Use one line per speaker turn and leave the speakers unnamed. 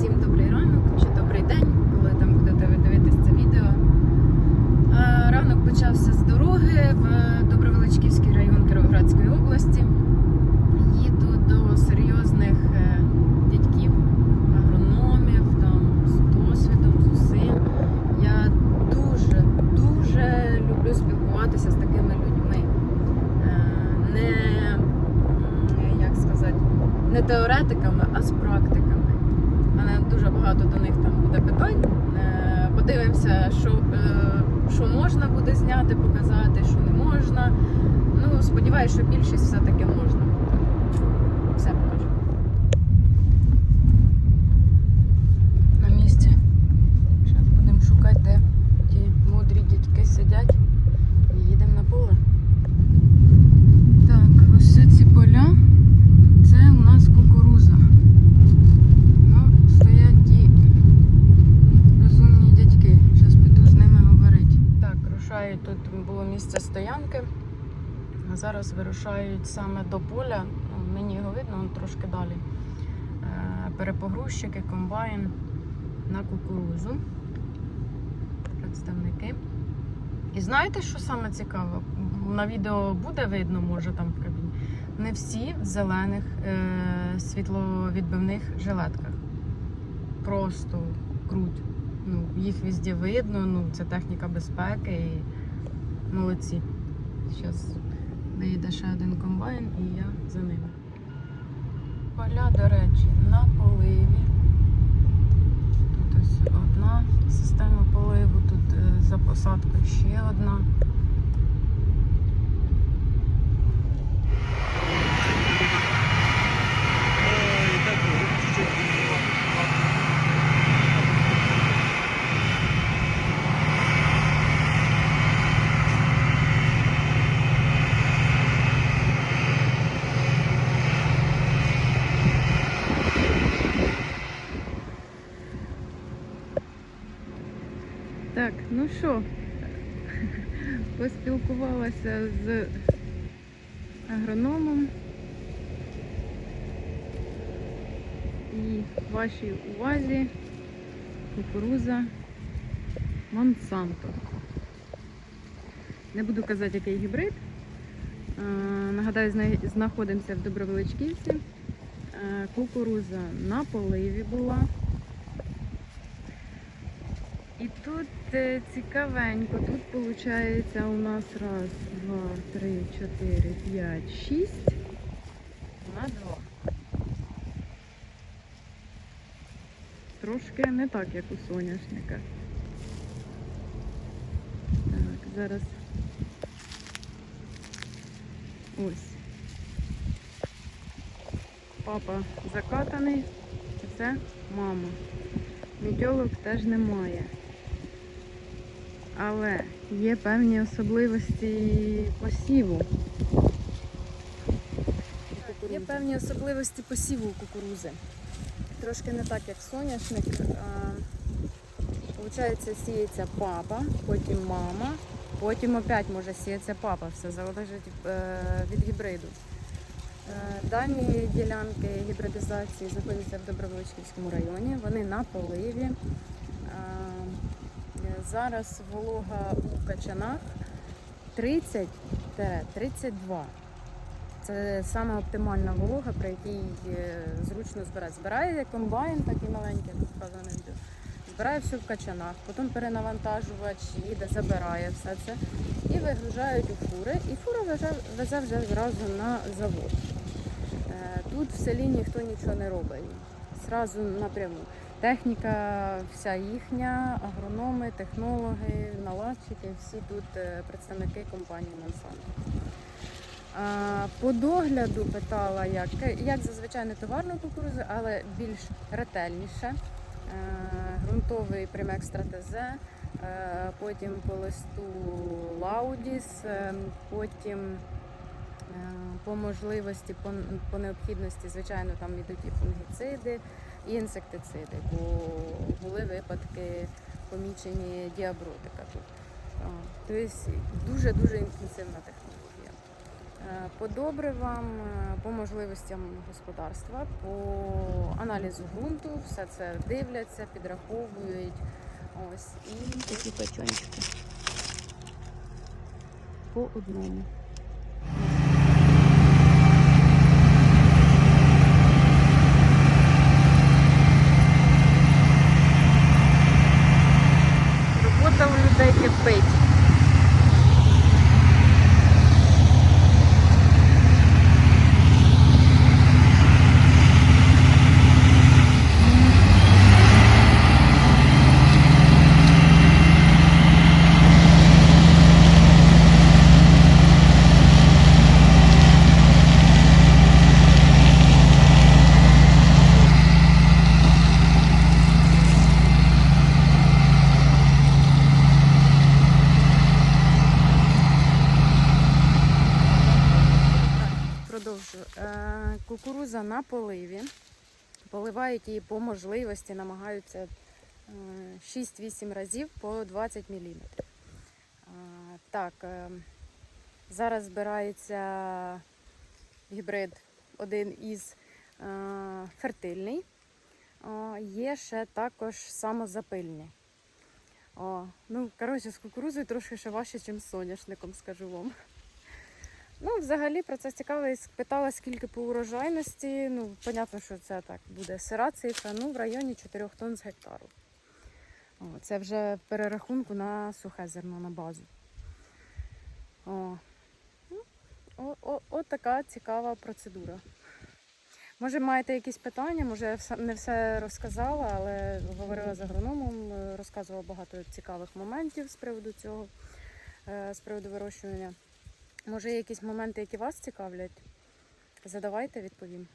Всім добрий ранок чи добрий день, коли там будете ви дивитись це відео. Е, Ранок почався з дороги в Добровеличківський район Кіровоградської області. Їду до серйозних е, дядьків, агрономів, там, з досвідом, з усім. Я дуже, дуже люблю спілкуватися з такими людьми. Е, Не, як сказати, не теоретиками, а з практиками. Мене дуже багато до них там буде питань. Е, Подивимося, що, е, що можна буде зняти, показати, що не можна. Ну, сподіваюся, що більшість все-таки можна. Все покажу. На місці. Зараз будемо шукати, де ті мудрі дітки сидять. І їдемо на поле. Так, ось ці поля. Це у нас кукуруза. Ну, стоять ті розумні дядьки. Зараз піду з ними говорити. Так, рушають тут було місце стоянки. Зараз вирушають саме до поля. Ну, Мені його видно, трошки далі. Е, Перепогрузчики, комбайн на кукурузу. Представники. І знаєте, що саме цікаво? На відео буде видно, може там в кабіні. Не всі в зелених е, світловідбивних жилетках. Просто круть. Ну, їх везде видно, ну, це техніка безпеки і молодці. Зараз виїде ще один комбайн і я за ними. Поля, до речі, на поливі. Тут ось одна система поливу, тут е, за посадкою ще одна. Так, ну що, поспілкувалася з агрономом. І вашій увазі кукуруза Монсанто. Не буду казати, який гібрид. Е, Нагадаю, знаходимося в Добровеличківці. Е, Кукуруза на поливі була. І тут е, цікавенько, тут виходить у нас раз, два, три, чотири, п'ять, шість на два. Трошки не так, як у соняшника. Так, зараз ось. Папа закатаний, це мама. Мідьолок теж немає. Але є певні особливості посіву. Є певні особливості посіву кукурузи. Трошки не так, як соняшник. Получається, сіється папа, потім мама, потім опять може сіятися папа. Все залежить е, від гібриду. Е, Дані ділянки гібридизації знаходяться в Доброволочківському районі. Вони на поливі. Зараз волога у качанах 30-32. Це саме оптимальна волога, при якій е, зручно збирати. Збирає комбайн, такий маленький, показано на. Збирає все в качанах, потім перенавантажувач їде, забирає все це і вигружають у фури. І фура везе, везе вже зразу на завод. Е, Тут в селі ніхто нічого не робить. Зразу напряму. Техніка вся їхня, агрономи, технологи, наладчики, всі тут е, представники компанії Monsanto. По догляду питала, як, як зазвичай не товарну кукурудзу, але більш ретельніше. Е, Ґрунтовий Примекс ТЗ, е, потім по листу Лаудіс, е, потім е, по можливості, по необхідності, звичайно, там йдуть і фунгіциди, і інсектициди, бо були випадки помічені діабротика тут. Тобто дуже-дуже інтенсивна технологія. Е, По добривам, е, по можливостям господарства, по аналізу ґрунту, все це дивляться, підраховують. Ось і
Такі пачончики.
по одному. Продовжую. Е, Кукуруза на поливі. Поливають її по можливості, намагаються е, 6-8 разів по 20 мм. Так, е, зараз збирається гібрид один із е, фертильний. Є ще також самозапильні. О, ну, коротше, з кукурузою трошки ще важче, ніж з соняшником, скажу вам. Ну, взагалі процес цікавий. Питала, скільки по урожайності. Ну, понятно, що це так буде сира цифра, ну, в районі 4 тонн з гектару. О, це вже перерахунку на сухе зерно на базу. О, ну, о, о, от така цікава процедура. Може, маєте якісь питання, може, я не все розказала, але говорила з агрономом, е, розказувала багато цікавих моментів з приводу цього, е, з приводу вирощування. Може, є якісь моменти, які вас цікавлять? Задавайте, відповім.